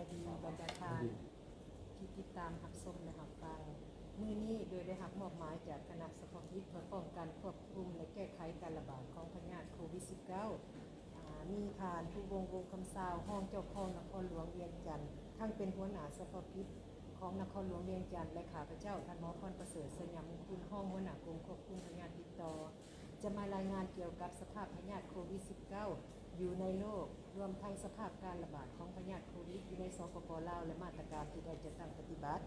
ายดีบรรดาทานที่ติดตามรับชมและรับฟังมื้อนี้โดยได้รับมอบหมายจากคณะสภาวิทย์เพื่อป้องกันควบคุมและแก้ไขการระบาดของพยาธิโควิด -19 อ่ามีผ่านผู้วงวงคำซาวห้องเจ้าของนครหลวงเวียงจันทร์ทั้งเป็นหัวหน้าสภาวิทย์ของนครหลวงเวียงจันทร์และข้าพเจ้าท่านหมอพรประเสริฐสยามคุณห้องหัวหน้ากรมควบคุมพยาธิติดต่อ จะมารายงานเกี่ยวกับสภาพพยาธิโควิด -19 อยู่ในโลกรวมทั้งสภาพการระบาดของพยาธิโควิดอยู่ในสปปลาวและมาตรการที่ได้จะตั้งปฏิบัติ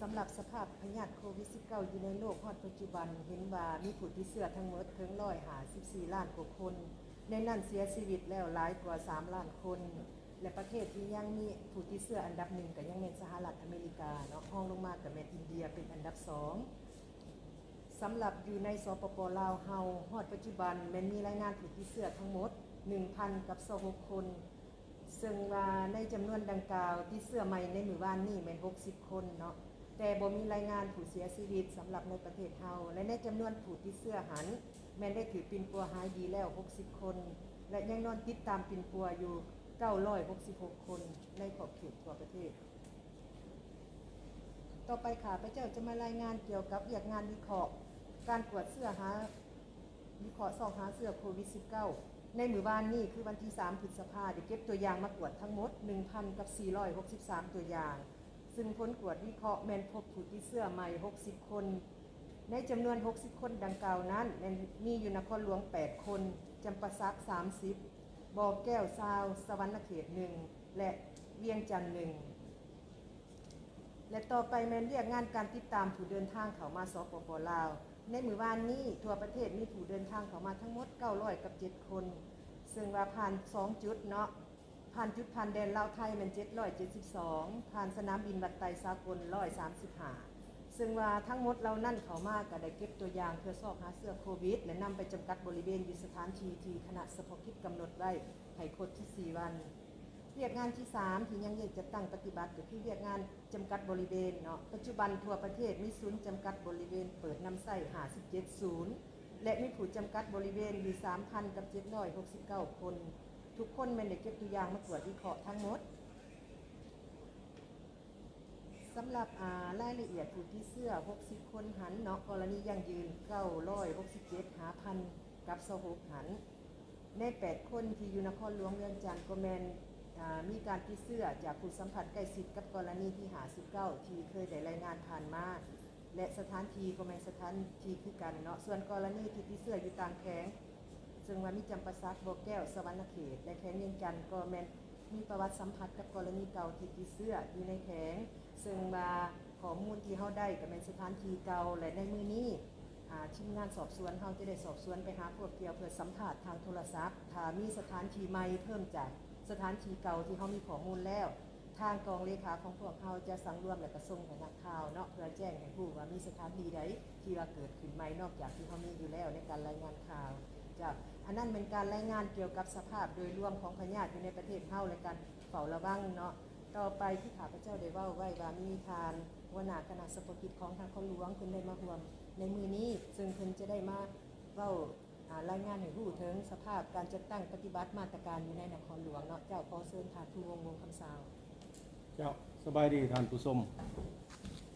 สำหรับสภาพพยาธิโควิด -19 อยู่ในโลกฮอดปัจจุบันเห็นว่ามีผู้ที่เสื้อทั้งหมดถึงร้อยหา154ล้านกว่าคน ในนั้นเสียชีวิตแล้วหลายกว่า3ล้านคน และประเทศที่ยังมีผู้ที่เสื้ออันดับหนึ่งก็ยังเป็นสหรัฐอเมริกาเนาะห้องลงมากับแมนอินเดียเป็นอันดับสองสำหรับอยู่ในสปปลาวเฮาฮอดปัจจุบันแมันมีรายงานผู้ติดเชื้อทั้งหมด 1,000 กับ26คน ซึ่งว่าในจำนวนดังกล่าวที่เสื้อใหม่ในหมู่บ้านนี่แม่น60 คนเนาะแต่บ่มีรายงานผู้เสียชีวิตสำหรับในประเทศเฮาและในจำนวนผู้ติดเชื้อหัน แม่นได้ถือปินปัวหายดีแล้ว 60 คน และยังนอนติดตามปินปัวอยู่ 966 คนในขอบเขตทั่วประเทศต่อไปข้าพระเจ้าจะมารายงานเกี่ยวกับเรียกงานวิเคราะห์ การตรวจเสื้อหาวิเคราะห์ซองหาเสื้อโควิด -19 ในหมู่บ้านนี้คือวันที่ 3 พฤษภาได้เก็บตัวอย่างมาตรวจทั้งหมด 1,000 กับ 463 ตัวอย่าง ซึ่งผลตรวจวิเคราะห์แมนพบผู้ที่เสื้อใหม่ 60 คน ในจำนวน 60 คนดังกล่าวนั้นม,มีอยู่นครหลวง 8 คนจำปาสัก 30 บอแก้วซาว สวรรณเขตหนึ่งและเวียงจันทร์หนึ่งและต่อไปแมนเรียกงานการติดตามผู้เดินทางเข้ามาสปปลาว ในมู่บ้านนี้ทั่วประเทศมีผู้เดินทางเข้ามาทั้งหมด900กับ 7 คน ซึ่งว่าผ่าน 2 จุดเนาะผ่านจุดผ่านแดนลาวไทยมัน772 ผ่านสนามบินบัตไตสากล135 ซึ่งว่าทั้งหมดเรานั่นเขามากก็ได้เก็บตัวอย่างเพื่อสอบหาเสื้อโควิด และนำไปจำกัดบริเวณอยู่สถานที่ที่คณะสภาคิดกำหนดไว้ให้คดที่ 4 วัน เรียกงานที่ 3 ที่ยังอยากจะตั้งปฏิบัติก็คือเรียกงานจำกัดบริเวณเนาะปัจจุบันทั่วประเทศมีศูนย์จำกัดบริเวณ เปิดนำไส้57ศูนย์และมีผู้จำกัดบริเวณอยู่3,000กับ769 คน ทุกคนแมันได้เก็บตัวอย่างมาตรวจวิเคราะห์ทั้งหมดสำหรับอ่ารายละเอียดผู้ที่เสื้อ 60 คนหันเนาะกรณียังยืน967หาพันกับ26หันใน 8 คนที่อยู่นครหลวงเวียงจันทร์ก็แมนอ่า มีการติดเสื้อจากผู้สัมผัสใกล้ชิดกับกรณีที่หา19ที่เคยได้รายงานผ่านมาและสถานที่ก็แมนสถานที่คือกันเนาะส่วนกรณีที่ติดเสื้ออยู่ตามแข้งซึ่งว่ามีจำปาสักบ่อแก้วสวรรณเขตและแข้งเวียงจันทร์ก็แมนมีประวัติสัมผัสกับกรณีเก่าที่ติดเสื้ออยู่ในแข้งซึ่งว่าข้อมูลที่เฮาได้ก็แมนสถานที่เก่าและในมือนี้อ่าทีมงานสอบสวนเขาจะได้สอบสวนไปหาพวกเกี่ยวเพื่อสัมผัสทางโทรศัพท์ถ้ามีสถานที่ใหม่เพิ่มจาก สถานที่เก่าที่เขามีข้อมูลแล้ว ทางกองเลขาของพวกเขาจะสั่งรวมและกระส่งให้นักข่าวเนาะเพื่อแจ้งให้ผู้ว่ามีสถานที่ใดที่ว่าเกิดขึ้นใหม่นอกจากที่เขามีอยู่แล้วในการรายงานข่าวจากอันนั้นเป็นการรายงานเกี่ยวกับสภาพโดยรวมของพยาธิอยู่ในประเทศเฮาและการเฝ้าระวังเนาะต่อไปที่ข้าพเจ้าได้ว้าไว้ว่ามีทานวนาคณะสปกิจของทางคนหลวงคุณได้มาร่วมในมือนี้ ซึ่งคุณจะได้มาเว้า รายงานให้รู้ถึงสภาพการจัดตั้งปฏิบัติมาตรการอยู่ในนครหลวงเนาะเจ้าขอเชิญทานทูวงวงคำสาวเจ้าสบายดีท่านผู้ชม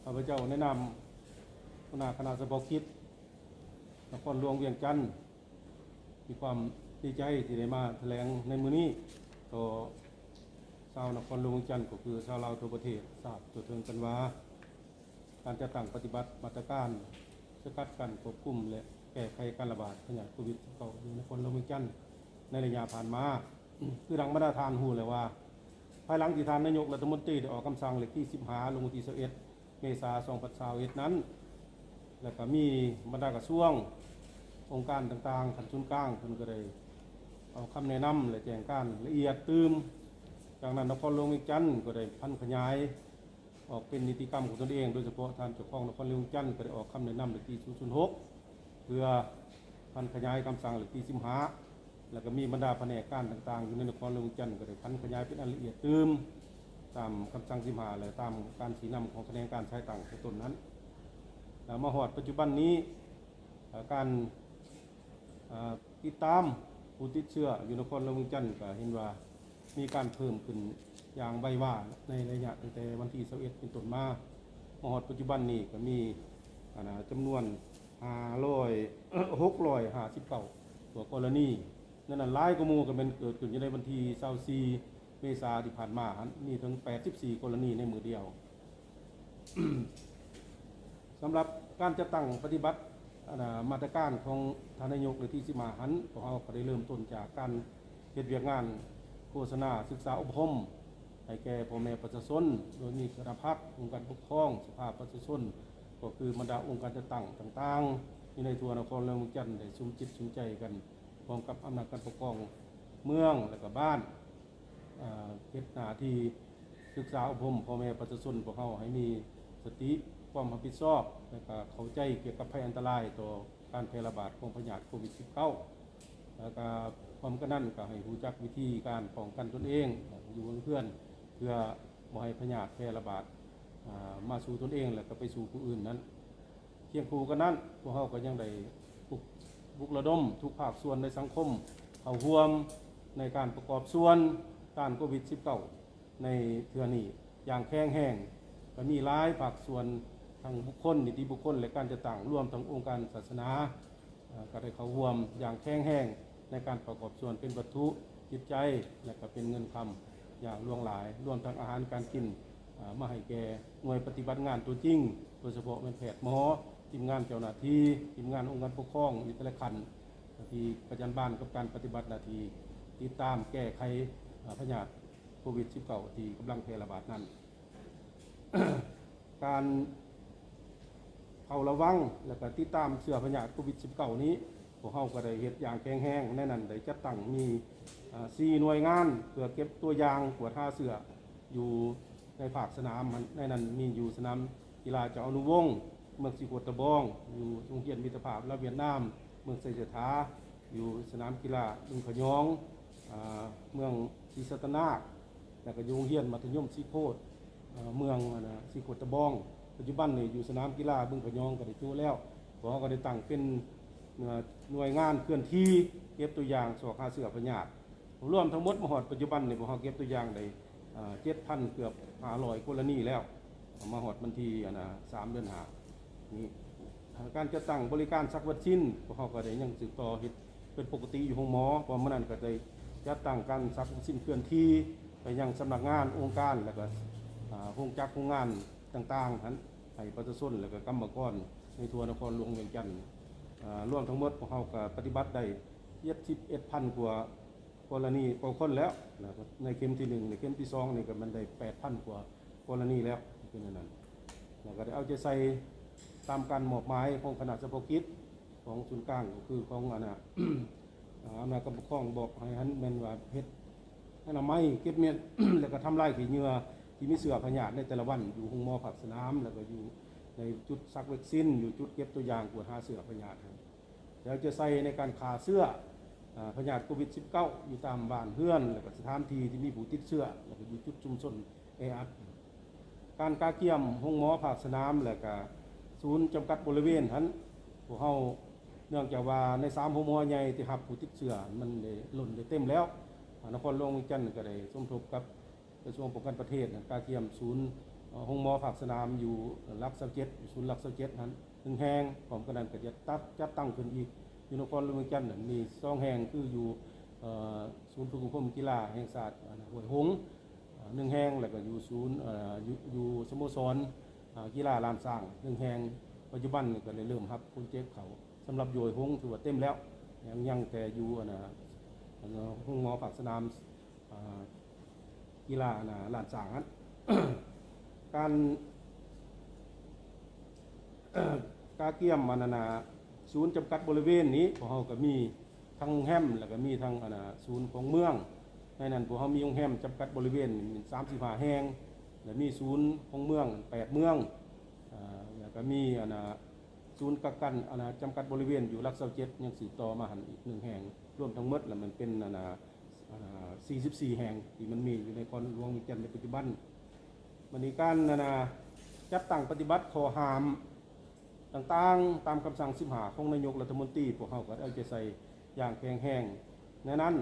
ข้าพเจ้าแนะนำคณะคณะสปคิดนครหลวงเวียงจันทร์มีความดีใจที่ได้มาแถลงในมือนี้ต่อชาวนครหลวงเวียงจันทร์ก็คือชาวลาวทั่วประเทศทราบตัวถึงกันว่า การจะตั้งปฏิบัติมาตรการสกัดกันควบคุมและ แก้ไขการระบาดพยาธิโควิด19อยู่นครหลงเวียงจันทร์ในระยะผ่านมาคือดังมาตรฐานหูเลยว่า ภายหลังที่ทานนายกรัฐมนตรีได้ออกคำสั่งเลขที่15ลงวันที่21เมษายน2021นั้น แล้วก็มีบรรดากระทรวงองค์การต่างๆขันชุนกลางเพิ่นก็ได้เอาคำแนะนำและแจ้งการละเอียดตืมจากนั้นนครหลวงเวียงจันทร์ก็ได้พันขยาย ออกเป็นนิติกรรมของตนเอง โดยเฉพาะทานเจ้าของนครหลวงเวียงจันทร์ก็ได้ออกคำแนะนำเลขที่006 พื่อพันขยายคำสั่งเลขที่15แล้วก็มีบรรดาแผนกการต่างๆอยู่ในนครหลวงจันทร์ก็ได้พันขยายเป็นอันละเอียดเตืมตามคำสั่งสิมาและตามการสีนำของแผนกการใช้ต่างในต้นนั้นแล้วมาหอดปัจจุบันนี้การอ่อติดตามผู้ติดเชื้ออยู่นครหลวงจันทร์ก็เห็นว่ามีการเพิ่มขึ้นอย่างใบว่าในระยะตั้งแต่วันที่21เป็นต้นมามาฮอดปัจจุบันนี้ก็มีอานะจำนวน 500เอ่อ659ตัวกรณีนั่นน่ะหลายกว่าหมู่ก็เป็นเกิดขึ้นอยู่ในวันที่24เมษาที่ผ่านมาหั้นมีถึง84กรณีในมือเดียวสำหรับการจะตั้งปฏิบัติอ่ามาตรการของทานายกหรือที่สิมาหันพวกเราก็ได้เริ่มต้นจากการเฮ็ดเวียกงานโฆษณาศึกษาอบรมให้แก่พ่อแม่ประชาชนโดยมีคณะพักองค์การปกครองสภาประชาชน ก็คือบรรดาองค์การจะตั้งต่างๆที่ในทัวนครเมืองจันทร์ได้สุมจิตสุมใจกันพร้อมกับอำนาจการปกครองเมืองและก็บ้านเฮ็ดหนาที่ศึกษาอบรมพ่อแม่ประชาชนพวกเขาให้มีสติความรับผิดชอบและก็เข้าใจเกี่ยวกับภัยอันตรายต่อการแพร่ระบาดของพยาธิโควิด -19 แล้วก็ความกันนั้นก็ให้รู้จักวิธีการป้องกันตนเองอยู่กับเพื่อนเพื่อบ่ให้พยาธิแพร่ระบาด มาสู่ตนเองแล้วก็ไปสู่ผู้อื่นนั้นเคียงคู่กันนั้นพวกเขาก็ยังได้บุกระดม ทุกภาคส่วนในสังคมเข้าร่วมในการประกอบส่วนต้านโควิด -19 ในเทือนี้อย่างแข็งแห้งก็มีหลายภาคส่วนทางบุคคลนิติบุคคล และการจะต่างร่วมทั้งองค์การศาสนาก็ได้เข้าร่วมอย่างแข็งแห้งในการประกอบส่วนเป็นวัตถุจิตใจและก็เป็นเงินคำอย่างล่วงหลายรวมทั้งอาหารการกิน มาให้แก่หน่วยปฏิบัติงานตัวจริง โดยเฉพาะเป็นแพทย์หมอทีมงานเจ้าหน้าที่ทีมงานองค์การปกครองอยู่แต่ละคันที่ประจันบ้านกับการปฏิบัติหน้าที่ติดตามแก้ไขพยาธิโควิด -19 ที่กำลังแพร่ระบาดนั้น การเฝ้าระวังและก็ติดตามเสื้อพยาธิโควิด -19 นี้พวกเขาก็ได้เฮ็ดอย่างแข็งแรงในนั้นได้จัดตั้งมีสี่หน่วยงานเพื่อเก็บตัวอย่างตรวจหาเสืออยู่ ในภาคสนามมันในนั้นมีอยู่สนามกีฬาเจ้าอนุวงศ์เมืองสิโกตะบอง อยู่โรงเรียนมิตรภาพและเวียดนาม เมืองไซเสถาอยู่สนามกีฬาบึงขยองเมืองศรีสัตนาคแล้วก็อยู่โรงเรียนมัธยมสีโคตรเมืองอ่านะสีโคตรตะบอง ปัจจุบันนี่อยู่สนามกีฬาบึงขยองก็ได้จูแล้วพอก็ได้ตั้งเป็นหน่วยงานเคลื่อนที่เก็บตัวอย่างสอกหาเสือพญาตรวมทั้งหมดมหอดปัจจุบันนี่พวกเราเก็บตัวอย่างได้ เจ็ดพันเกือบหาร้อยกรณีแล้ว มาหอดบันทีนะสามเดือนหานี่การจะตั้งบริการซักวัคซีนพวกเขาก็ได้ยังสืบต่อเฮ็ดเป็นปกติอยู่ห้องหมอเพราะมื่อนั้นก็ได้จัดตั้งการซักวัคซีนเคลื่อนที่ไปยังสำนักงานองค์การแล้วก็อ่าโรงจักรโรงงานต่างๆนั้นให้ประชาชนแล้วก็กรรมกรในทัวนครหลวงเวียงจันทน์อ่ารวมทั้งหมดพวกเขาก็ปฏิบัติได้71,000กว่า กรณีกว่าคนแล้วนะครับในเข็มที่หนึ่งในเข็มที่สองนี่ก็มันได้8,000กว่ากรณีแล้วเป็นอันนั้นแล้วก็ได้เอาใจใส่ตามการมอบหมายของคณะเฉพาะกิจของศูนย์กลางก็คือของอนน่ะอ่าอำนาจการปกครองบอกให้หันแมนว่าเฮ็ดอนามัยเก็บเม็ดแล้วก็ทำลายขี้เหงื่อที่มีเสือพยาธิในแต่ละวันอยู่ห้องหมอผักสนามแล้วก็อยู่ในจุดซักวัคซีนอยู่จุดเก็บตัวอย่างตรวจหาเสือพยาธิแล้วจะใส่ในการขาเสื้อ พยาธิโควิด -19 อยู่ตามบ้านเพื่อน แล้วก็สถานที่ที่มีผู้ติดเชื้อแล้วก็อยู่จุดชุมชนแออัดการกาเกี่ยมห้องหมอภาคสนามแล้วก็ศูนย์จำกัดบริเวณนั้นพวกเขาเนื่องจากว่าในสามห้องหมอใหญ่ที่รับผู้ติดเชื้อมันได้ล้นได้เต็มแล้วนครหลวงจันทน์ก็ได้สมทบกับกระทรวงป้องกันประเทศกาเกี่ยมศูนย์ห้องหมอภาคสนามอยู่ลักสาเจ็ดศูนย์ลักสาเจ็ดนั้นหนึ่งแห่งพร้อมกันนั้นก็จะตัดจัดตั้งขึ้นอีก อยู่นครหลวงเวียงจันทน์น่ะมีสองแห่งคืออยู่ศูนย์ฝึกอบรมกีฬาแห่งศาสตร์ห้วยหงส์หนึ่งแห่งแล้วก็อยู่ศูนย์อยู่อยู่สโมสรกีฬาลานสร้างหนึ่งแห่งปัจจุบันก็เลยเริ่มครับคุณเจ๊เขาสำหรับโยยหงถือว่าเต็มแล้วยังยังแต่อยู่นะห้องหมอผักสนามกีฬานะลานสร้างนั้นการกาเกี่ยมมันนะนะ ศูนย์จำกัดบริเวณนี้พวกเขาก็มีทั้งแฮมแล้วก็มีทั้งอันนะศูนย์ของเมืองในนั้นพวกเขามีโรงแรมจำกัดบริเวณสามสิบห้าแห่งและมีศูนย์ของเมืองแปดเมืองอ่าแล้วก็มีอันนะศูนย์กักกันอันนะจำกัดบริเวณอยู่รักเสาเจ็ดยังสืบต่อมาหันอีกหนึ่งแห่งรวมทั้งหมดแล้วมันเป็นอันนะสี่สิบสี่แห่งที่มันมีอยู่ในคอนหลวงวิจันทร์ในปัจจุบันมันมีการอนนะจัดตั้งปฏิบัติขอหาม ต่างๆ ตามคำสั่งสิบหาของนายกรัฐมนตรีพวกเขาก็เอาใจใส่อย่างแข็งแห้งในนั้น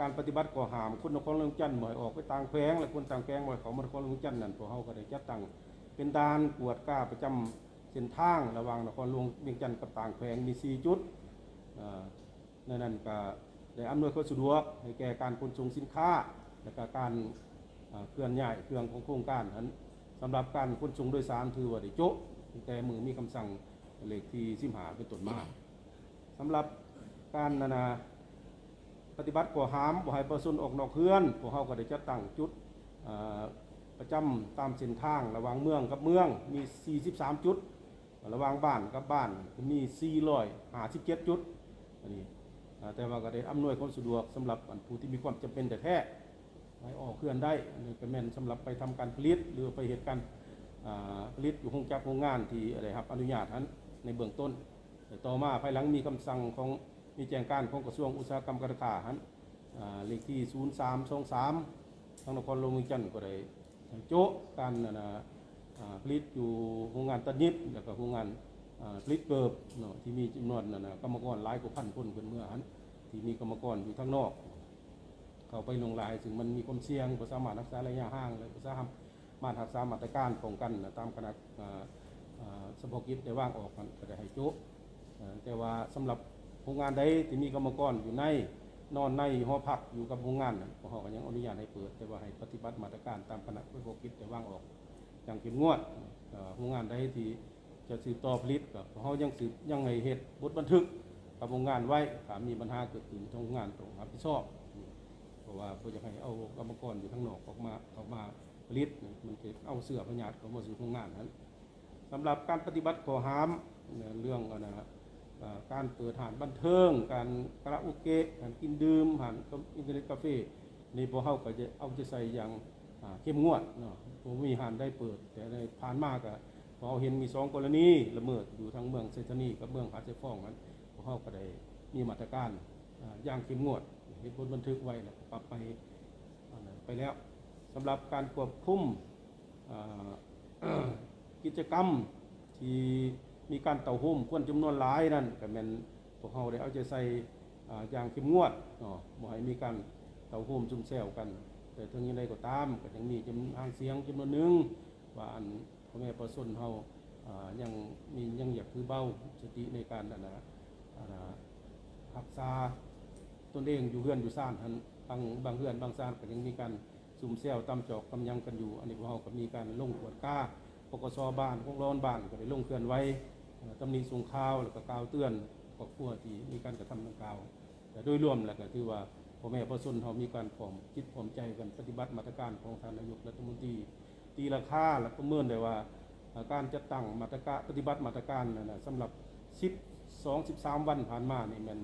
การปฏิบัติก่อหามคนนครหลวงจันทน์บ่ให้ออกไปต่างแขวงและคนต่างแขวงบ่ให้เขามานครหลวงจันทน์นั่นพวกเฮาก็ได้จัดตั้งเป็นด่านกวดกล้าประจำเส้นทางระหว่างนครหลวงเวียงจันทน์กับต่างแขวงมี 4 จุดในนั้นก็ได้อำนวยความสะดวกให้แก่การขนส่งสินค้าและก็การเคลื่อนย้ายเครื่องของโครงการนั้นสำหรับการขนส่งโดยสารถือว่าได้โจ๊ะ แต่มือมีคำสั่งเลขที่15เป็นต้นมาสำหรับการนานาปฏิบัติก่อหามบ่ให้ประชาชนออกนอกเฮือนพวกเฮาก็ได้จัดตั้งจุดประจำตามเส้นทางระหว่างเมืองกับเมืองมี 43 จุด ระหว่างบ้านกับบ้านมี457 จุดอันนี้อ่แต่ว่าก็ได้อำนวยความสะดวกสำหรับผู้ที่มีความจำเป็นแต่แท้ให้ออกเคลื่อนได้อันนี้ก็แม่นสำหรับไปทำการผลิตหรือไปเหตุการณ์ อ่าผลิตอยู่โรงจักรโรงงานที่อะไรครับอนุญาตนั้นในเบื้องต้นแต่ต่อมาภายหลังมีคำสั่งของมีแจ้งการของกระทรวงอุตสาหกรรมการค้าหันเลขที่ 0323ทางนครหลวงเวียงจันทน์ก็ได้โจะการนะนะอ่าผลิตอยู่โรงงานตัดยิบแล้วก็โรงงานผลิตเกิบเนาะที่มีจำนวนนะนะกรรมกรหลายกว่าพันคนเพิ่นเมื่อหันที่มีกรรมกรอยู่ทางนอก เข้าไปลงลายถึงมันมีความเสี่ยงบ่สามารักษาระยะห่างและบ่สาม มารถรักษามาตรการป้องกันตามคณะสพกิจได้ว่างออกกันก็ให้จะเอ่อแต่ว่าสำหรับโรงงานใดที่มีกรรมกรอยู่ในนอนในหอพักอยู่กับโรงงานนั้นพวกเขาก็ยังอนุญาตให้เปิด แต่ว่าให้ปฏิบัติมาตรการตามคณะผู้บกิจได้ว่างออกอย่างเข้มงวดอ่อโรงงานใดที่จะสืบต่อผลิตก็พวกเขายังสืบยังให้เหตุบทบันทึกกับโรงงานไว้ถามีปัญหาเกิดขึ้นทางโรงงานต้องรับผิดชอบ เพราะว่าเพื่อจะให้เอากรรมกรอยู่ข้างนอกออกมาออกมา ผลิตมันจะเอาเสื้อพยาธิเขามาสู่โรงงานนั้นสำหรับการปฏิบัติขอห้ามเรื่องนะการเปิดหานบันเทิง การคาราโอเกะการกินดื่มหานอินเทอร์เน็ตคาเฟ่นี่พวกเขาก็จะเอาใจใส่อย่างเข้มงวดเนาะผมมีหานได้เปิด แต่ในผ่านมากอะพอเห็นมีสองกรณีละเมิดอยู่ทั้งเมืองเซตานีกับเมืองหาดเซฟองนั้นพวกเขาก็ได้มีมาตรการอย่างเข้มงวดเห็นบนบันทึกไว้แล้วก็ปรับไปไปแล้ว สำหรับการควบคุมกิจกรรมที่มีการเต่าหุ่มคนจำนวนหลายนั่นก็แม่นพวกเขาได้เอาใจใส่อย่างเข้มงวดเนาะบ่ให้มีการเต่าหุ่มจุ่มแซวกัน แต่ถึงยังไงก็ตามก็ยังมีจำทางเสียงจำนวนหนึ่งว่าอันพ่อแม่ประชาชนเฮายังมียังอยากถือเบ้าสติในการนั่นนะอ่ารักษาตนเองอยู่เฮือนอยู่ซ่านหันบางบางเฮือนบางซ่านก็ยังมีการ ซุ่มแซวตำจอกตำยังกันอยู่ อันนี้พวกเราก็มีการลงตรวจกล้าปกสบ้านพวกร้อนบ้านก็ได้ลงเคลื่อนไว้ตำหนิสงข่าวแล้วก็กล่าวเตือนครอบครัวที่มีการกระทำดังกล่าว แต่โดยรวมแล้วก็ถือว่าพ่อแม่ประชาชนเขามีการพร้อมคิดพร้อมใจกันปฏิบัติมาตรการของทานนายกรัฐมนตรีตีราคาและประเมินได้ว่าการจัดตั้งมาตรการปฏิบัติมาตรการนั่นนะสำหรับ12 13 วันผ่านมานี่มัน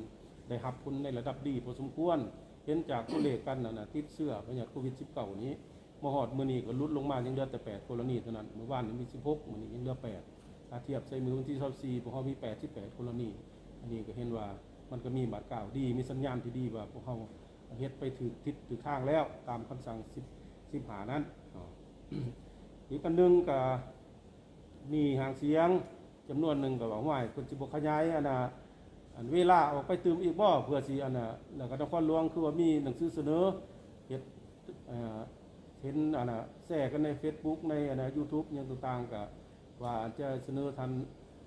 ได้รับผลในระดับดีพอสมควร เห็นจากตัวเลขกันนะนะติดเสื้อพยาธิโควิด19นี้มหอดมือนี้ก็ลดลงมายังเหลือแต่8กรณีเท่านั้นเมื่อวานนี้มี 16มือนี้ยังเหลือ8ถ้าเทียบใส่มือวันที่24พวกเขามี88กรณีอันนี้ก็เห็นว่ามันก็มีบาดกล่าวดีมีสัญญาณที่ดีว่าพวกเขาเฮ็ดไปถึงทิศถึงทางแล้วตามคำสั่ง10 10หานั้นอีกอันหนึงก็มีหางเสียงจำนวนหนึ่งก็บอกว่าคนสิบขยายอันน่ะ อันเวลาออกไปตื่มอีกบ่เพื่อสิอันน่ะแล้วก็นครหลวงคือว่ามีหนังสือเสนอเฮ็ดเอ่อเห็นอันน่ะแชร์กันใน Facebook ในอันน่ะ YouTube อยังต่างๆก็ว่าจะเสนอท่าน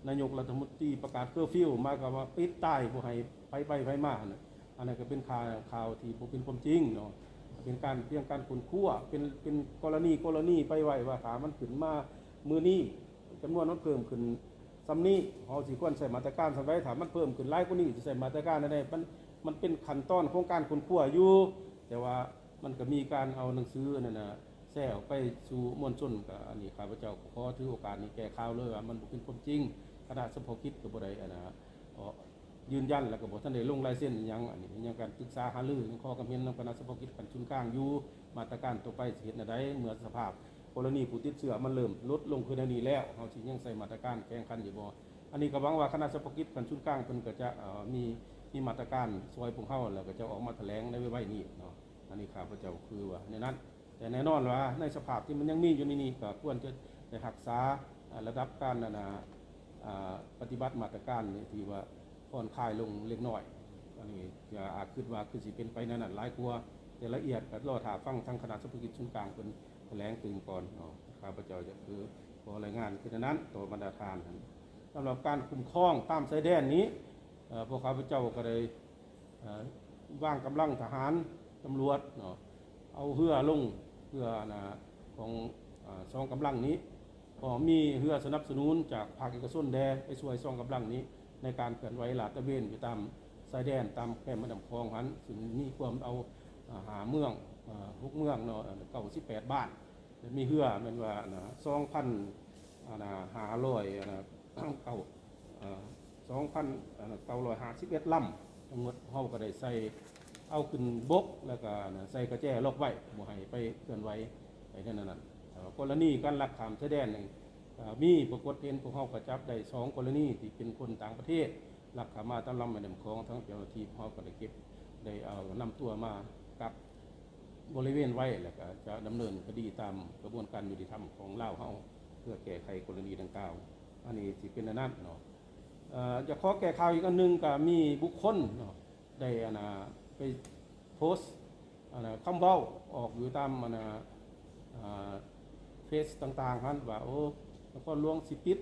นายกรัฐมนตรีประกาศเคอร์ฟิวมากับว่าปิดใต้บ่ให้ไปไปไปมานะอันนั้นก็เป็นข่าวข่าวที่บ่เป็นความจริงเนาะเป็นการเพียงการคนคั่วเป็นเป็นกรณีกรณีไปไว้ว่าถามันขึ้นมามือนี้จำนวนมันเพิ่มขึ้น ซำนี้เฮาสิควรใส่มาตรการสำไว้ถามมันเพิ่มขึ้นหลายกว่านี้สิใส่มาตรการได้มันมันเป็นขั้นตอนของการคนคั่วอยู่ แต่ว่ามันก็มีการเอาหนังสือนั่นนะแซ่ออกไปสู่มวลชนก็อันนี้ข้าพเจ้าขอถือโอกาสนี้แก้ข่าวเลยว่ามันเป็นความจริงคณะสภคิดก็บ่ได้อันนะอ๋อยืนยันแล้วก็บ่ทันได้ลงลายเส้นยังอันนี้ยังการปรึกษาหารือยังข้อความเห็นนำคณะสภคิดกันชุนกลางอยู่มาตรการต่อไปสิเฮ็ดแนวใดเมื่อสภาพ กรณีผู้ติดเชื้อมันเริ่มลดลงคืนนี้แล้วเฮาสิยังใส่มาตรการแข่งขันอยู่บ่อันนี้ก็หวังว่าคณะสภคิดกันชุนกลางเพิ่นก็จะมีมีมาตรการช่วยพวกเฮาแล้วก็จะออกมาแถลงในไว้นี้เนาะอันนี้ข้าพเจ้าคือว่าในนั้น แต่แน่นอนว่าในสภาพที่มันยังมีอยู่ในนี้ก็ควรจะได้รักษาระดับการนานาปฏิบัติมาตรการนี่ที่ว่าผ่อนคลายลงเล็กน้อยอันนี้จะอาจคิดว่าคือสิเป็นไปนั่นหลายกลัวแต่ละเอียดก็รอถาฟังทางคณะสัพพกิจชุนกลางเป็น แถลงตื่นก่อนข้าพเจ้าจะคือขอรายงานคือนั้นต่อบรรดาทานนั้นสำหรับการคุ้มครองตามชายแดนนี้พวกข้าพเจ้าก็เอ่อว่างกำลังทหารตำรวจเนาะเอาเรือลงเพื่อนะของซองกำลังนี้ก็มีเรือสนับสนุนจากภาคเอกชนแดไปช่วยซองกำลังนี้ ในการเคลื่อนไหวลาดตระเวนไปตามชายแดนตามแคมป์แม่น้ำคลองหัน ซึ่งมีความเอาหาเมือง อ่าทุกเมืองเนาะเก้าสิบแปดบ้าน มีเรือมันว่าสองพันหาร้อยนะเก้าสองพันเก้าร้อยหาสิบเอ็ดลำทั้งหมดเขาก็ได้ใส่เอาขึ้นบกแล้วก็ใส่กระแจล็อกไว้บ่ให้ไปเคลื่อนไหวไปนั่นนั่นกรณีการลักขามชายแดนนี่อ่ามีปรากฏเห็นพวกเขาก็จับได้สองกรณีที่เป็นคนต่างประเทศลักขามาตามลำแม่น้ำคลองทั้งเจ้าหน้าที่พวกเขาก็ได้เก็บได้เอานำตัวมากับ บริเวณไว้แล้วก็จะดำเนินคดีตามกระบวนการยุติธรรมของเล่าเฮาเพื่อแก้ไขกรณีดังกล่าว อันนี้ที่เป็นอนนั้นเนาะอ่อจะขอแก้ข่าวอีกอันหนึงก็มีบุคคลเนาะได้อนน่ะไปโพสต์อันนะคำเว้าออกอยู่ตามอันนะอ่าเฟซต่างๆฮันว่าโอ้แล้วก็ลวงสิปิด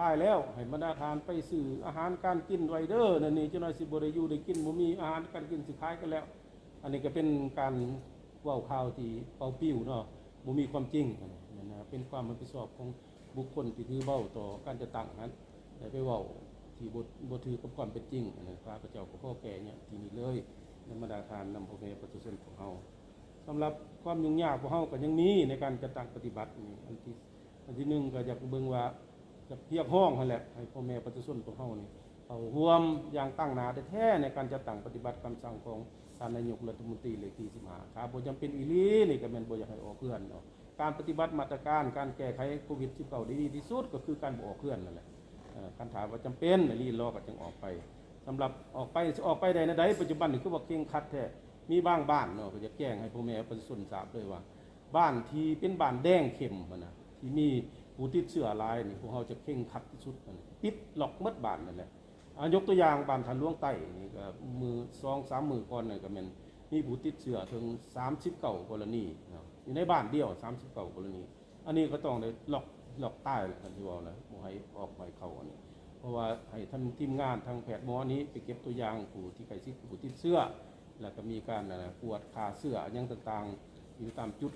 ตายแล้วให้บรรดาทานไปซื้ออาหารการกินไวเดอร์นั่นนี่เจ้าหน้าที่บริยูได้กินบ่มีอาหารการกินสิขายกันแล้ว อันนี้ก็เป็นการ ว้าข่าวที่เป่าปิ้วเนาะบ่มีความจริงนั่นนะเป็นความรับผิดชอบของบุคคลที่ถือเว้าต่อการจะตั้งนั้นได้ไปเว้าที่บ่บ่ถือกับความเป็นจริงอันนั้นพระเจ้าก็พ่อแก่เนี่ยที่นี่เลยในบรรดาทานนำพ่อแม่ประชาชนของเฮาสำหรับความยุ่งยากของเฮาก็ยังมีในการจัดตั้งปฏิบัตินี่อันที่อันที่หนึ่งก็อยากเบิ่งว่าจะเพียกห้องนั่นแหละให้พ่อแม่ประชาชนของเฮานี่เอาร่วมอย่างตั้งหนาแท้ๆในการจัดตั้งปฏิบัติคำสั่งของ ท่านนายกรัฐมนตรีเลขที่15ครับบ่จำเป็นอีหลีนี่ก็แม่นบ่อยากให้ออกเคลื่อนเนาะการปฏิบัติมาตรการการแก้ไขโควิด19ได้ดีที่สุดก็คือการบ่ออกเคลื่อนนั่นแหละคันถามว่าจำเป็นรีรอก็จึงออกไปสำหรับออกไปออกไปใดนะใดปัจจุบันนี่คือว่าเคร่งคัดแท้มีบางบ้านเนาะก็จะแจ้งให้พ่อแม่ประชาชนทราบเลยว่า บ้านที่เป็นบ้านแดงเข้มนะที่มีผู้ติดเชื้อหลายนี่พวกเขาจะเข่งคัดที่สุดมันปิดล็อกหมดบ้านนั่นแหละ ยกตัวอย่างบานทันหลวงใต้นี่ก็มือสองสามมือก่อนนี่ก็แมันมีผู้ติดเชื้อถึงสามสิบเก้ากรณีอยู่ในบ้านเดียวสามสิบเก้ากรณี อันนี้ก็ต้องได้ล็อกล็อกใต้และกันที่ว่านะบ่ให้ออกไปเข้าอันนี้เพราะว่าให้ท่านทีมงานทางแพทย์หมอนี้ไปเก็บตัวอย่างผู้ที่ใกล้ชิดผู้ติดเชื้อแล้วก็มีการนะปวดขาเสื้ออยังต่างๆอยู่ตามจุด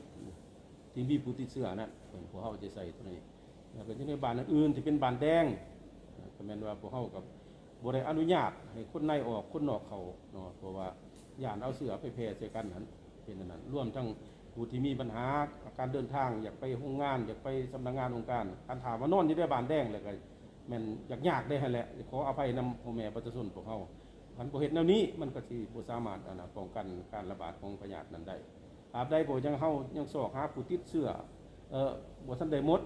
ที่มีผู้ติดเสื้อนั่นเป็นพวกเขาจะใส่ตัวนี้แล้วก็จะในบ้านอื่นที่เป็นบ้านแดงก็แม่นว่าพวกเขากับ บริอนุญาตให้คนในออกคนนอกเขาเนาะเพราะว่าย่านเอาเสือไปแพร่ใส่กันนั้นเป็นนั้นร่วมทั้งผู้ที่มีปัญหาการเดินทางอยากไปโรงงาน อยากไปสำนักงานองค์การการถามว่านอนอยู่ได้บานแดงเลยก็แม่นอยากยากได้แหละขออภัยนำพ่อแม่ประชาชนพวกเขาพันบ่เฮ็ดแนวนี้มันก็สิบ่สามารถนะป้องกันการระบาดของพยาธินั้นได้ตราบใดบ่ยังเฮายังสอกหาผู้ติดเชื้อเอ่อบ่ทันได้หมด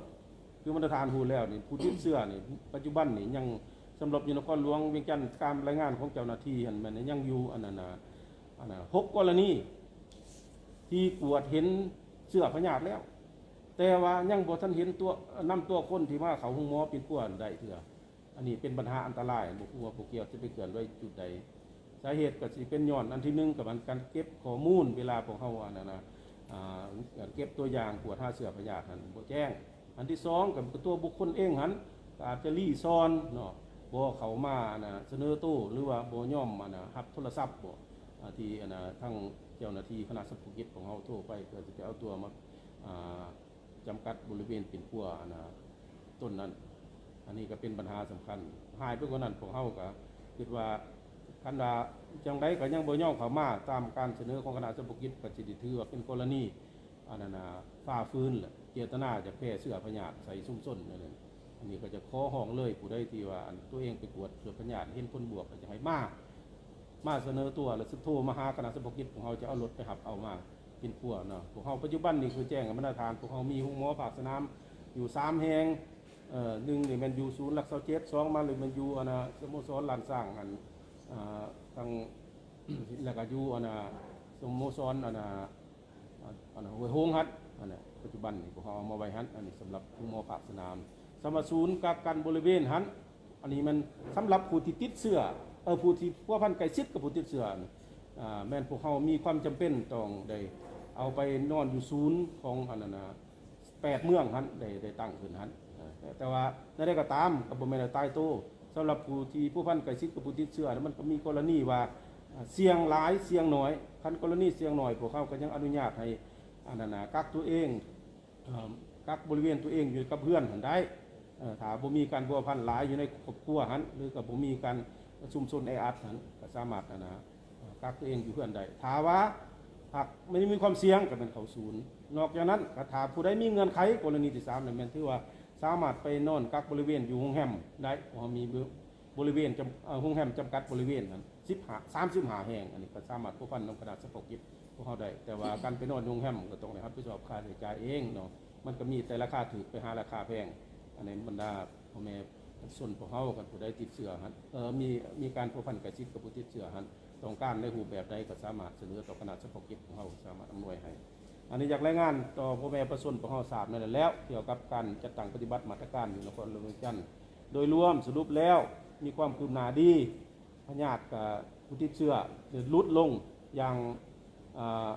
คือมาตรฐานฮู้แล้วนี่ผู้ติดเชื้อนี่ปัจจุบันนี่ยัง สำหรับยูนครหลวงเวียงจันทน์การรายงานของเจ้าหน้าที่หันมันยังอยู่อันนั้นอันน่ะหกกรณีที่ตรวจเห็นเชื้อพยาธิแล้ว แต่ว่ายังบ่ทันเห็นตัวนำตัวคนที่มาเขาห้องมอป็นผู้อันใดเถื่ออันนี้เป็นปัญหาอันตรายบุกว่าบุกเกี่ยวจะไปเกิดไว้จุดใดสาเหตุก็สิเป็นย้อนอันที่หนึ่งกับการเก็บข้อมูลเวลาของเขาอันนั้นนะอ่าการเก็บตัวอย่างปวดท่าเสือพยาธิหันบ่แจ้ง อันที่สองกับตัวบุคคลเองหันอาจจะรีซอนเนาะ บ่เขามานะเสนอตู้หรือว่าบ่ย่อมอันะรับโทรศัพท์บ่อ่าที่นะทั้งเจ้าหน้าที่คณะสัพกิจของเขาโทรไปเพื่อจะไปเอาตัวมาาจำกัดบริเวณเป็นพัวนะต้นนั้น อันนี้ก็เป็นปัญหาสำคัญ หายไปกว่านั้นพวกเฮาก็คิดว่าคันว่าจังไดก็ยังบ่ย่อมเขามาตามการเสนอของคณะสมกิจก็สิได้ถือว่าเป็นกรณีอันนั้นน่ะฝ่าฟื้นเจตนาจะแพร่เชื้อพยาธิใส่ซุ่มซ่นนั่นแหละ อันนี้ก็จะขอห้องเลยผู้ใดที่ว่าอันตัวเองไปตรวจเชื้อพยาธิเห็นผลบวกก็จะให้มามาเสนอตัวแล้วสิโทรมาหาคณะสมกิจของเฮาจะเอารถไปหับเอามาเป็นพวกเนาะพวกเฮาปัจจุบันนี่คือแจ้งกับมาตรฐานพวกเฮามีห้องหมอภาคสนามอยู่สามแห่งเอ่อหนึ่งนี่มันอยู่ศูนย์หลักเสาเจ็ดสองมาเลยมันอยู่อันนะสโมสรลานสร้างอันอ่าทางแล้วก็อยู่อันนะสโมสรอันนะอันนะห้วยโฮงฮัดอันนะปัจจุบันนี่พวกเขาเอามาไว้ฮัดอันนี้สำหรับผู้หมอภาคสนาม สำหรับศูนย์กักกันบริเวณฮันอันนี้มันสำหรับผู้ที่ติดเสื้อเออผู้ที่พัวพันใกล้ชิดกับผู้ติดเชื้อน่อ่าแม่นพวกเขามีความจำเป็นต้องได้เอาไปนอนอยู่ศูนย์ของอันนั้นนะแปดเมืองหันได้ได้ตั้งขึ้นหันแต่ว่าในใดก็ตามก็บ่แม่นว่าตายโตวสำหรับผู้ที่ผู้พันใกล้ชิดกับผู้ติดเชื้อน่ะมันก็มีกรณีว่าเสี่ยงหลายเสี่ยงน้อยคันกรณีเสี่ยงน้อยพวกเขาก็ยังอนุญาตให้อันนั้นนะกักตัวเองกักบริเวณตัวเองอยู่กับเพื่อนหันได้ ถาบ่มีการบัวพันหลายอยู่ในครอบครัวหันหรือกับบ่มีการชุมชนแออัดหันก็สามารถนะนะเอ่อกักตัวเองอยู่เพื่อนได้ถาว่าหากไม่ได้มีความเสี่ยงก็เป็นเขาศูนย์ นอกจากนั้นก็ถ้าผู้ใดมีเงื่อนไขกรณีที่3นั่นแม่นถือว่าสามารถไปนอนกักบริเวณอยู่โรงแรมได้เพราะมีบริเวณจำเอ่อโรงแรมจำกัดบริเวณนั้น15 35แห่งอันนี้ก็สามารถผู้พันนำกระดาษสปอกิจพวกเขาได้แต่ว่าการไปนอนโรงแรมก็ต้องได้รับผิดชอบค่าใช้จ่ายเองเนาะมันก็มีแต่ราคาถูกไปหาราคาแพง อันนี้บรรดาพ่อแม่ส่วนพวกเขากันผู้ใดติดเชื้อหันเออมีมีการผูกพันกับชิดกับผู้ติดเชื้อหันต้องการในรูปแบบใดก็สามารถเสนอต่อคณะเฉพาะกิจของเขาสามารถอำนวยให้อันนี้อยากรายงานต่อพ่อแม่ประชาชนพวกเขาทราบนั่นแหละแล้วเกี่ยวกับการจัดตั้งปฏิบัติมาตรการอยู่นครหลวงจันทร์โดยรวมสรุปแล้วมีความคืบหน้าดีพญาติกับผู้ติดเชื้อลดลงอย่าง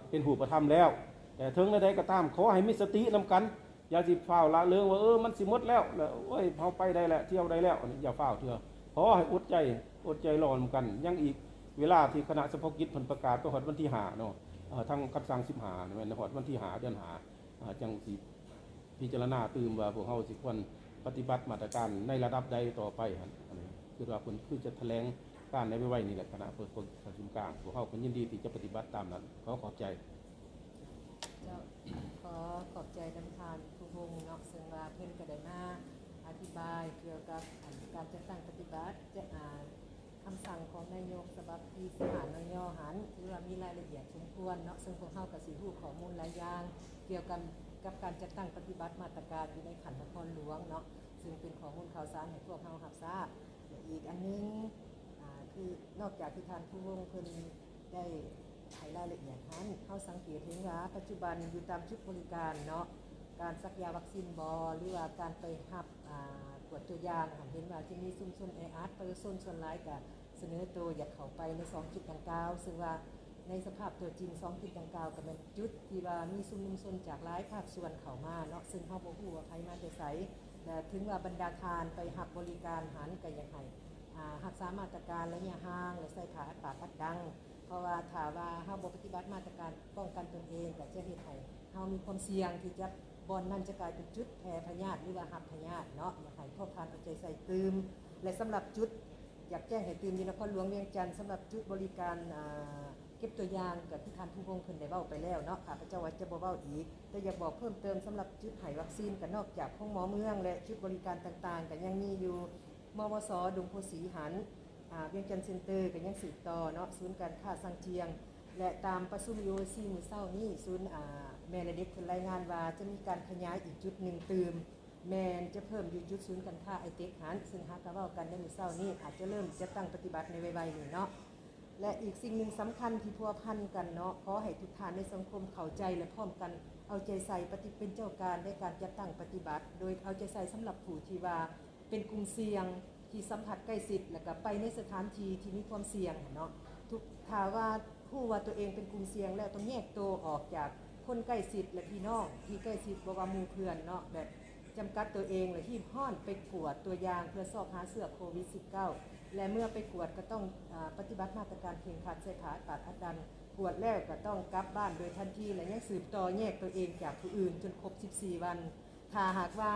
เป็นหูประทำแล้ว แต่ถึงใดๆก็ตามขอให้มีสตินำกัน อย่าสิฟ้าละเรื่องว่าเออมันสิมดแล้วแล้วโอ้ยเฮาไปได้แล้วเที่ยวได้แล้วอย่าฟ้าเถอะขอให้อดใจอดใจรอนกันยังอีกเวลาที่คณะเฉพาะกิจเพิ่นประกาศไปฮอดวันที่5เนาะเอ่อทางคำสั่ง15นี่แม่นฮอดวันที่5เดือน5อ่าจังสิพิจารณาตื่มว่าพวกเฮาสิควรปฏิบัติมาตรการในระดับใดต่อไปคือว่าเพิ่นคือจะแถลงการในไว้ๆนี่แหละคณะเพิ่นประชุมกลางพวกเฮาก็ยินดีที่จะปฏิบัติตามนั้นเขอขอบใจ ขอขอบใจน้ำทานผู้วงเนาะซึ่งว่าเพิ่นก็ได้มาอธิบายเกี่ยวกับการจัดตั้งปฏิบัติจะอ่านคำสั่งของนายกฉบับที่สหานยหันถือว่ามีรายละเอียดสมควรเนาะซึ่งพวกเฮาก็สิรู้ข้อมูลหลายอย่างเกี่ยวกันกับการจัดตั้งปฏิบัติมาตรการอยู่ในขันนครหลวงเนาะซึ่งเป็นข้อมูลข่าวสารให้พวกเฮารับทราบอีกอันนึงคือนอกจากที่ทานผู้วงเพิ่นได้ ให้รายละเอียดนั้นเข้าสังเกตเห็นว่าปัจจุบันอยู่ตามจุดบริการเนาะการสักยาวัคซีนบอหรือว่าการไปหับตรวจตัวอย่างเห็นว่าที่มีซุ่มซุนแออัดประชาชนส่วนหลายก็เสนอตัวอยากเข้าไปในสองจุดดังกล่าวซึ่งว่าในสภาพตัวจริงสองจุดดังกล่าวก็เป็นจุดที่ว่ามีซุ่มนุมชนจากหลายภาคส่วนเข้ามาเนาะซึ่งเฮาบ่ฮู้ว่าใครมาแต่ไสแต่ถึงว่าบรรดาทานไปหับบริการหันก็ยังให้อ่ารักษามาตรการระยะห่างและใส่ผ้าอัดปากอัดดัง เพราะว่าถ้าว่าเฮาบ่ปฏิบัติมาตรการป้องกันตนเองก็จะเฮ็ดให้เฮามีความเสี่ยงที่จะบอนนั้นจะกลายเป็นจุดแพร่พยาธิหรือว่าหับพยาธิเนาะอยากให้พวกทานเอาใจใส่ตืมและสำหรับจุดอยากแจ้งให้ตืมอยู่นครหลวงเวียงจันทร์สำหรับจุดบริการอ่าเก็บตัวอย่างกับที่ทานผู้วงเพิ่นได้เว้าไปแล้วเนาะข้าพระเจ้าว่าจะบ่เว้าอีก แต่อยากบอกเพิ่มเติมสำหรับจุดให้วัคซีนก็นอกจากของหมอเมือง และจุดบริการต่างๆก็ยังมีอยู่มวสดุงโพสีหัน เวียงจันทน์เซ็นเตอร์ก็ยังสืบต่อเนาะศูนย์การค้าสังเจียง และตามประชุมยูซีมือเศร้านี่ศูนย์แม่และเด็กคนรายงานว่าจะมีการขยายอีกจุดหนึ่งเติมแมนจะเพิ่มอยู่จุดศูนย์การค้าไอเต็กหันซึ่งหากระเว้ากันในมือเศร้านี่อาจจะเริ่มจะตั้งปฏิบัติในไวๆนี้เนาะและอีกสิ่งหนึ่งสำคัญที่พัวพันกันเนาะขอให้ทุกท่านในสังคมเข้าใจและพร้อมกันเอาใจใส่ปฏิเป็นเจ้าการในการจัดตั้งปฏิบัติ โดยเอาใจใส่สำหรับผู้ที่ว่าเป็นกลุ่มเสี่ยง ที่สัมผัสใกล้ชิดแล้วก็ไปในสถานที่ที่มีความเสี่ยงเนาะทุกถ้าว่าผู้ว่าตัวเองเป็นกลุ่มเสี่ยงแล้วต้องแยกตัวออกจากคนใกล้ชิดและพี่น้องที่ใกล้ชิดบ่ว่าหมู่เพื่อนเนาะแบบจำกัดตัวเองและที่ห้อนไปกวดตัวอย่างเพื่อสอบหาเสื้อโควิด -19 และเมื่อไปกวดก็ต้องอปฏิบัติมาตรการเข่งขัดใส่ผาตัดอัดดันกวดแล้วก็ต้องกลับบ้านโดยทันทีและยังสืบต่อแยกตัวเองจากผู้อื่นจนครบ 14 วัน ถ้าหากว่า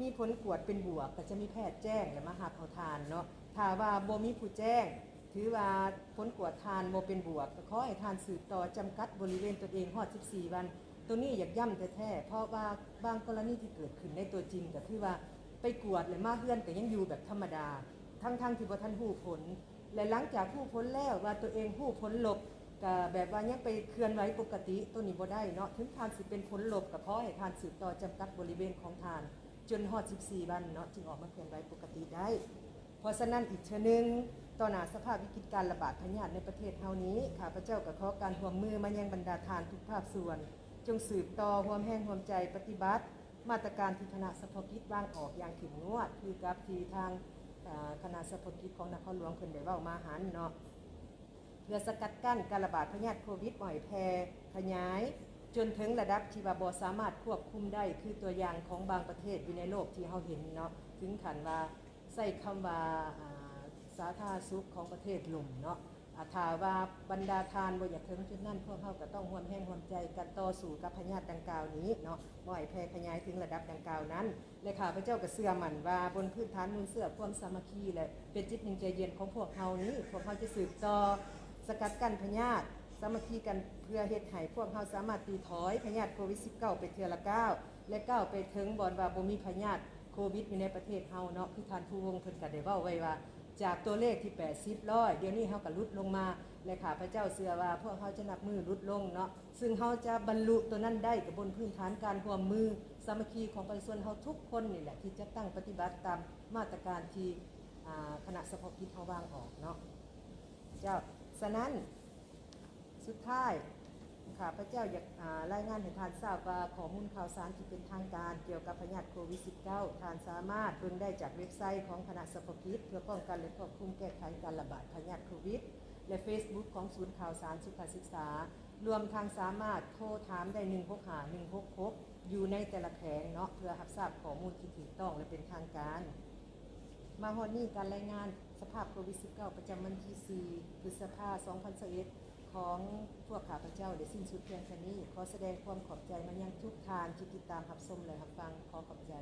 มีผลกวดเป็นบวก ก็จะมีแพทย์แจ้งและมาหาเอาทานเนาะถ้าว่าบ่มีผู้แจ้ง ถือว่าผลกวดทานบ่เป็นบวกก็ขอให้ทานสืบต่อจำกัดบริเวณตัวเองฮอด 14 วัน ตัวนี้อยากย่ำแท้ๆเพราะว่าบางกรณีที่เกิดขึ้นในตัวจริงก็คือว่าไปกวดเลยมาเฮือนก็ยังอยู่แบบธรรมดา ทั้งๆที่บ่ทันฮู้ผล และหลังจากฮู้ผลแล้วว่าตัวเองฮู้ผลลบ ก็แบบว่ายังไปเคลื่อนไหวปกติตัวนี้บ่ได้เนาะถึงทานสิเป็นผลลบก็ขอให้ทานสืบต่อจำกัดบริเวณของทาน จนฮอด 14 วันเนาะจึงออกมาเคลื่อนไหวปกติได้ เพราะฉะนั้นอีกเชนึงต่อหน้าสภาพวิกฤตการระบาดพยาธิในประเทศเฮานี้ข้าพเจ้าก็ขอการร่วมมือมายังบรรดาทานทุกภาคส่วน จงสืบต่อร่วมแห่งร่วมใจปฏิบัติ มาตรการที่คณะสภกิจวางออกอย่างเข้มงวด คือกับที่ทางคณะสพกิจของนครหลวงเพิ่นได้เว้ามาหันเนาะ เพื่อสกัดกั้นการระบาดพยาธิโควิดบ่อยแพร่ขยาย จนถึงระดับที่ว่าบ่สามารถควบคุมได้คือตัวอย่างของบางประเทศอยู่ในโลกที่เฮาเห็นเนาะถึงขันว่าใส่คำว่าอ่าสาธารณสุขของประเทศล่มเนาะอาถาว่าบรรดาทานบ่อยากถึงจุดนั้นพวกเฮาก็ต้องร่วมแรงร่วมใจกันต่อสู้กับพยาธิดังกล่าวนี้เนาะบ่ให้แพร่ขยายถึงระดับดังกล่าวนั้นและข้าพระเจ้าก็เชื่อมันว่าบนพื้นฐานมูลเสื่อความสามัคคีและเป็นจิตหนึ่งใจเย็นของพวกเฮานี้พวกเฮาจะสืบต่อ สกัดกั้นพยาธิสามัคคีกันเพื่อเฮ็ดให้พวกเฮาสามารถตีถอยพยาธิโควิด -19 ไปเทือละก้าและก้าไปถึงบอนว่าบ่มีพยาธิโควิดอยู่ในประเทศเฮาเนาะคือท่านผู้วงเพิ่นก็ได้เว้าไว้ว่า จากตัวเลขที่ 80ร้อยเดี๋ยวนี้เฮาก็ลดลงมาและข้าพเจ้าเชื่อว่าพวกเฮาจะนับมือลดลงเนาะซึ่งเฮาจะบรรลุตัวนั้นได้กับบนพื้นฐานการร่วมมือสามัคคีของประชาชนเฮาทุกคนนี่แหละที่จะตั้งปฏิบัติตามมาตรการที่อ่าคณะเฉพากิจเฮาวางออกเนาะเจ้า ฉะนั้นสุดท้ายข้าพเจ้าอยากรายงานให้ทานทราบว่าข้อมูลข่าวสารที่เป็นทางการเกี่ยวกับพยาธิโควิด -19 ทานสามารถเบิ่งได้จากเว็บไซต์ของคณะสพกิจเพื่อป้องกันและควบคุมแก้ไขการระบาดพยาธิโควิด และ Facebook ของศูนย์ข่าวสารสุขศึกษา รวมทางสามารถโทรถามได้165 166 อยู่ในแต่ละแขงเนาะเพื่อรับทราบข้อมูลที่ถูกต้องและเป็นทางการ มาฮอดนี้การรายงาน สภาพโควิด -19 ประจำวันที่ 4 พฤษภาคม 2021ของพวกข้าพเจ้าได้สิ้นสุดเพียงแค่นี้ ขอแสดงความขอบใจมายังทุกทานที่ติดตามรับชมและรับฟังขอขอบใจ